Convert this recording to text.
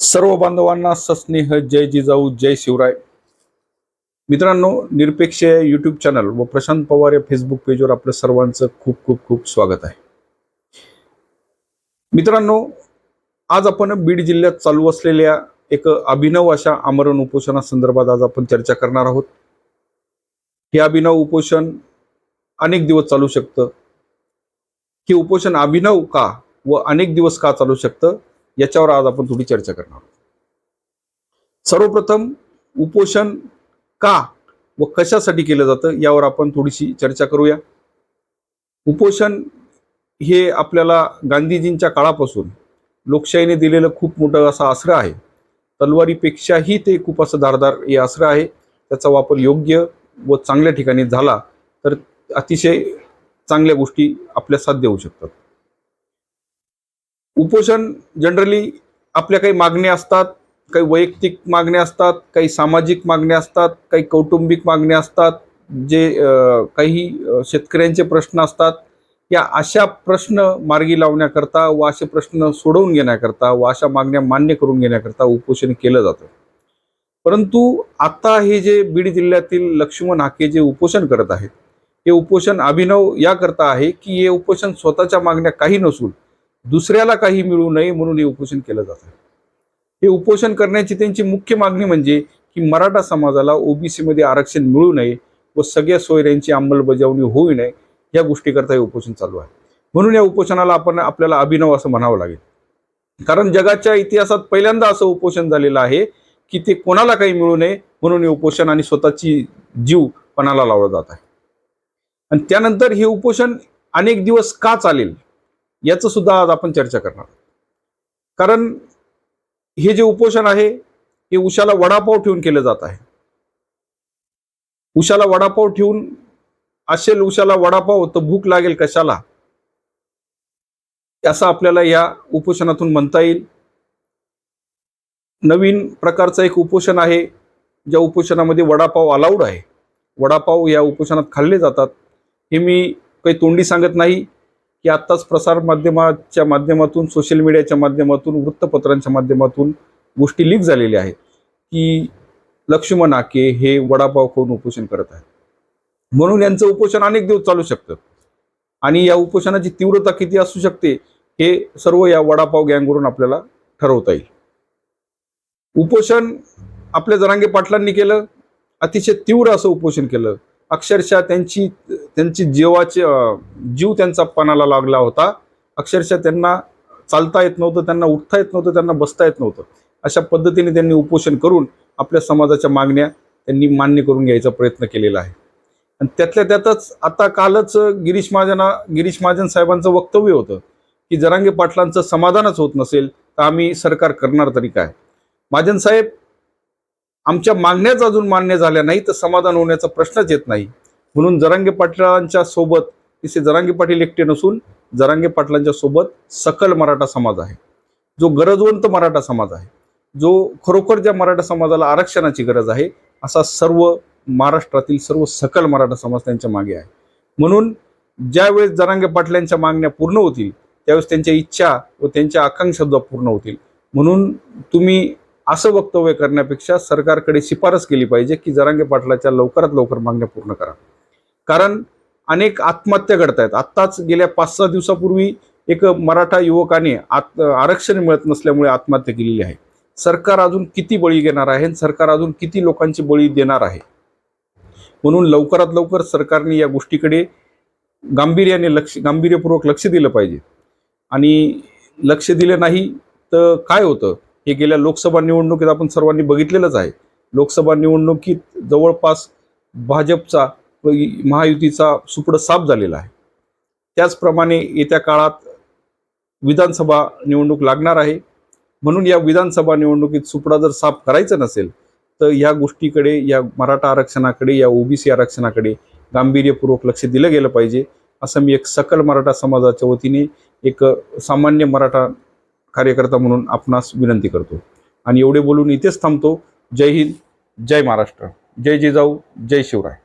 सर्व बांधवांना सस्नेह जय जिजाऊ जय शिवराय. मित्रांनो निरपेक्ष यूट्यूब चॅनल व प्रशांत पवार या फेसबुक पेजवर आपलं सर्वांचं खूप खूप खूप स्वागत आहे. मित्रांनो आज आपण बीड जिल्ह्यात चालू असलेल्या एक अभिनव अशा आमरण उपोषणासंदर्भात आज आपण चर्चा करणार आहोत. हे अभिनव उपोषण अनेक दिवस चालू शकतं. हे उपोषण अभिनव का व अनेक दिवस का चालू शकतं? याच्यावर आज आपण थोडी चर्चा करणार आहोत. सर्वप्रथम उपोषण का व कशासाठी केलं जातं यावर आपण थोडीशी चर्चा करूया. उपोषण हे आपल्याला गांधीजींच्या काळापासून लोकशाहीने दिलेलं खूप मोठं असं आसरं आहे. तलवारीपेक्षाही ते खूप असं धारदार हे आसरं आहे. त्याचा वापर योग्य व चांगल्या ठिकाणी झाला तर अतिशय चांगल्या गोष्टी आपल्या साथ देऊ शकतात. उपोषण जनरली आपल्या काही मागण्या असतात काही वैयक्तिक मागण्या असतात काही सामाजिक मागण्या असतात काही कौटुंबिक मागण्या असतात जे काही शेतकऱ्यांचे प्रश्न असतात या अशा प्रश्न मार्गी लावण्याकरता व असे प्रश्न सोडवून घेण्याकरता व अशा मागण्या मान्य करून घेण्याकरता उपोषण केलं जातं. परंतु आता हे जे बीड जिल्ह्यातील लक्ष्मण हाके जे उपोषण करत आहेत हे उपोषण अभिनव याकरता आहे की हे उपोषण स्वतःच्या मागण्या काही नसून दुसऱ्याला काही मिळू नये म्हणून हे उपोषण केलं जातं हे उपोषण करण्याची त्यांची मुख्य मागणी म्हणजे की मराठा समाजाला ओबीसीमध्ये आरक्षण मिळू नये व सगळ्या सोयऱ्यांची अंमलबजावणी होऊ नये या गोष्टीकरता हे उपोषण चालू आहे. म्हणून या उपोषणाला आपण आपल्याला अभिनव असं म्हणावं लागेल. कारण जगाच्या इतिहासात पहिल्यांदा असं उपोषण झालेलं आहे की ते कोणाला काही मिळू नये म्हणून हे उपोषण आणि स्वतःची जीव पणाला लावला जात आहे. आणि त्यानंतर हे उपोषण अनेक दिवस का चालेल? याचं सुद्धा आज आपण चर्चा करणार कारण हे जे उपोषण आहे हे उशाला वडापाव ठेवून केलं जात आहे. उशाला वडापाव ठेवून असेल उशाला वडापाव तर भूक लागेल कशाला? असं आपल्याला या उपोषणातून म्हणता येईल. नवीन प्रकारचं एक उपोषण आहे ज्या उपोषणामध्ये वडापाव अलाउड आहे. वडापाव या उपोषणात खाल्ले जातात. हे मी काही तोंडी सांगत नाही. की आत्ताच प्रसार माध्यमाच्या माध्यमातून सोशल मीडियाच्या माध्यमातून वृत्तपत्रांच्या माध्यमातून गोष्टी लीक झालेल्या आहेत की लक्ष्मण आके हे वडापाव खाऊन उपोषण करत आहेत. म्हणून यांचं उपोषण अनेक दिवस चालू शकतं. आणि या उपोषणाची तीव्रता किती असू शकते हे सर्व या वडापाव गँगवरून आपल्याला ठरवता येईल. उपोषण आपल्या जरांगे पाटलांनी केलं अतिशय तीव्र असं उपोषण केलं. अक्षरशः त्यांची त्यांची जीवाचे जीव त्यांचा पणाला लागला होता. अक्षरशः त्यांना चालता येत नव्हतं त्यांना उठता येत नव्हतं त्यांना बसता येत नव्हतं. अशा पद्धतीने त्यांनी उपोषण करून आपल्या समाजाच्या मागण्या त्यांनी मान्य करून घ्यायचा प्रयत्न केलेला आहे. आणि त्यातल्या त्यातच आता कालच गिरीश महाजना गिरीश महाजन साहेबांचं वक्तव्य होतं की जरांगे पाटलांचं समाधानच होत नसेल तर आम्ही सरकार करणार तरी काय? महाजन साहेब आमच्या मागण्याच अजून मान्य झाल्या नाही तर समाधान होण्याचा प्रश्नच येत नाही. म्हणून जरांगे पाटलांच्या सोबत तिथे जरांगे पाटील एकटे नसून जरांगे पाटलांच्या सोबत सकल मराठा समाज आहे. जो गरजवंत मराठा समाज आहे. जो खरोखर ज्या मराठा समाजाला आरक्षणाची गरज आहे असा सर्व महाराष्ट्रातील सर्व सकल मराठा समाज त्यांच्या मागे आहे. म्हणून ज्यावेळेस जरांगे पाटलांच्या मागण्या पूर्ण होतील त्यावेळेस त्यांच्या इच्छा व त्यांच्या आकांक्षा सुद्धा पूर्ण होतील. म्हणून तुम्ही असं वक्तव्य करण्यापेक्षा सरकारकडे शिफारस केली पाहिजे की जरांगे पाटलाच्या लवकरात लवकर मागण्या पूर्ण करा. कारण अनेक आत्महत्या घडत आहेत आत्ताच गेल्या पाच सहा दिवसापूर्वी एक मराठा युवकाने आत आरक्षण मिळत नसल्यामुळे आत्महत्या केलेली आहे. सरकार अजून किती बळी घेणार आहे? आणि सरकार अजून किती लोकांची बळी देणार आहे? म्हणून लवकरात लवकर सरकारने या गोष्टीकडे गांभीर्याने लक्ष गांभीर्यपूर्वक लक्ष दिलं पाहिजे. आणि लक्ष दिलं नाही तर काय होतं? हे गेल्या लोकसभा निवडणुकीत आपण सर्वांनी बघितलेलंच आहे. लोकसभा निवडणुकीत जवळपास भाजपचा महायुतीचा सुपड साफ झालेला आहे. त्याचप्रमाणे येत्या काळात विधानसभा निवडणूक लागणार आहे. म्हणून या विधानसभा निवडणुकीत सुपडा जर साफ करायचं नसेल तर या गोष्टीकडे या मराठा आरक्षणाकडे या ओबीसी आरक्षणाकडे गांभीर्यपूर्वक लक्ष दिलं गेलं पाहिजे. असं मी एक सकल मराठा समाजाच्या वतीने एक सामान्य मराठा कार्यकर्ता म्हणून आपणास विनंती करतो. आणि एवढे बोलून इथेच थांबतो. जय हिंद जय महाराष्ट्र. जय जिजाऊ जय शिवराय.